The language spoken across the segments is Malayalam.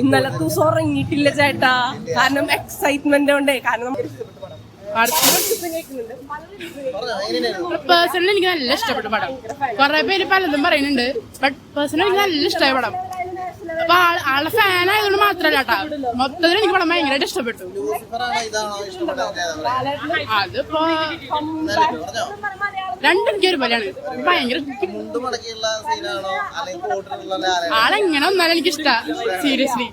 ഇന്നലെ ദിവസം ഉറങ്ങിയിട്ടില്ല ചേട്ടാ. കാരണം എക്സൈറ്റ്മെന്റ് കൊണ്ടേ. കാരണം പേഴ്സണലി എനിക്ക് നല്ല ഇഷ്ടപ്പെട്ട പടം. കുറെ പേര് പലതും പറയുന്നുണ്ട്. ബട്ട് പേഴ്സണലി എനിക്ക് നല്ല ഇഷ്ടമായ പടം. അപ്പൊ ആളുടെ ഫാൻ ആയതുകൊണ്ട് മാത്രല്ല കേട്ടാ മൊത്തത്തിൽ എനിക്ക് പടം ഭയങ്കരമായിട്ട് ഇഷ്ടപ്പെട്ടു? അതിപ്പോ രണ്ടും എനിക്ക് പോലെയാണ് ഭയങ്കര ആളെങ്ങനെ ഒന്നാലും എനിക്ക് ഇഷ്ടാ സീരിയസ്ലി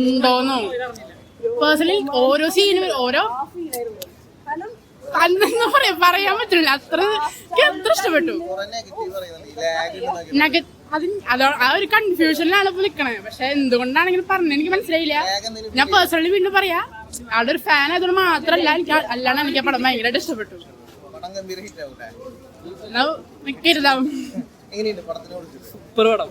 ഉണ്ടോന്നോ? പേഴ്സണലി ഓരോ സീനും ഓരോ അന്നെന്ന് പറയാ പറയാൻ പറ്റില്ല അത്ര എത്ര അത്ര ഇഷ്ടപ്പെട്ടു. ആ ഒരു കൺഫ്യൂഷനിലാണ് ഇപ്പൊ നിക്കണേ പക്ഷെ എന്തുകൊണ്ടാണെങ്കിലും പറഞ്ഞു എനിക്ക് മനസ്സിലായില്ല. ഞാൻ പേഴ്സണലി വീണ്ടും പറയാ ആളുടെ ഒരു ഫാൻ ആയതുകൊണ്ട് മാത്രല്ല എനിക്ക് ആ- അല്ലാണ്ട് എനിക്ക് ആ പടം ഭയങ്കരമായിട്ട് ഇഷ്ടപ്പെട്ടു. പടം ഗംഭീര ഹിറ്റ് ആവൂലേ? മിക്കരുതാവും എങ്ങനെയുണ്ട് പടത്തിനെ കുറിച്ച്? സൂപ്പർ പടം.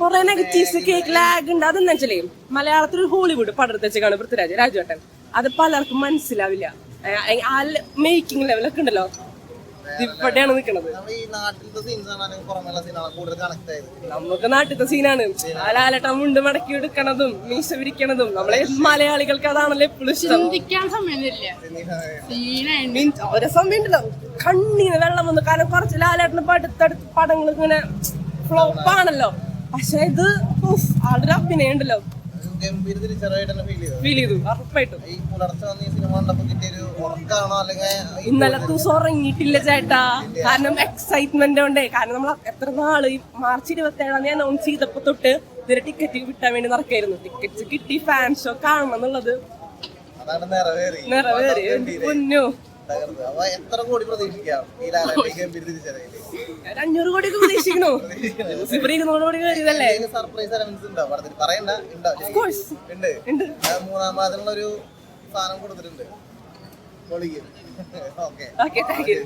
കുറെ നെഗറ്റീവ്സ് കേക്ക് ലാഗ് ഉണ്ട്. അതെന്താ വെച്ചാലേ മലയാളത്തിൽ ഒരു ഹോളിവുഡ് പടം വെച്ചേക്കാണ് പൃഥ്വിരാജ് രാജുവേട്ടൻ. അത് പലർക്കും മനസ്സിലാവില്ല. മേക്കിംഗ് ലെവലൊക്കെ ഉണ്ടല്ലോ. ഇവിടെയാണ് നിക്കണത്. നമുക്ക് നാട്ടിലത്തെ സീനാണ് ആ ലാലട്ടം മുണ്ട് മടക്കി എടുക്കണതും മീശ പിരിക്കണതും. നമ്മളെ മലയാളികൾക്ക് അതാണല്ലോ എപ്പോഴും ഇഷ്ടം. ഓരോ സമയം ഉണ്ടല്ലോ കണ്ണീന്ന് വെള്ളം വന്നു. കാരണം കുറച്ച് ലാലേട്ടന് പടുത്തടുത്ത് പടങ്ങൾ ഇങ്ങനെ ഫ്ലോപ്പാണല്ലോ പക്ഷെ ഇത് ആളൊരു അഭിനയം ഉണ്ടല്ലോ. ഫീൽ ചെയ്തു. ഉറപ്പായിട്ടും. ഇന്നലെ ദിവസം ഉറങ്ങിയിട്ടില്ല ചേട്ടാ. കാരണം എക്സൈറ്റ്മെന്റ് കൊണ്ടേ. കാരണം നമ്മൾ എത്ര നാൾ മാർച്ച് ഇരുപത്തി ഏഴാം തീയതി അനൗൺസ് ചെയ്തപ്പോ തൊട്ട് ഇതിന് ടിക്കറ്റ് കിട്ടാൻ വേണ്ടി നടക്കായിരുന്നു. ടിക്കറ്റ്സ് കിട്ടി ഫാൻ ഷോ കാണണം എന്നുള്ളത് നിറവേറി. പൊന്നു. തകർത്ത്. അപ്പൊ എത്ര കോടി പ്രതീക്ഷിക്കാം? ഈ ലാലാട്ടി ഗംഭീര തിരിച്ചറിയിൽ? ഒരു അഞ്ഞൂറ് കോടി ഒക്കെ പ്രതീക്ഷിക്കണോ ഇരുന്നൂറ് കോടി ഇതല്ലേ? സർപ്രൈസ് എലമെന്റ്സ് ഉണ്ടോ? പടത്തിൽ പറയണ്ട. ഉണ്ടോ. ഉണ്ട്. മൂന്നാം പാദത്തിനുള്ള ഒരു സാധനം കൊടുത്തിട്ടുണ്ട്. Okay okay thank you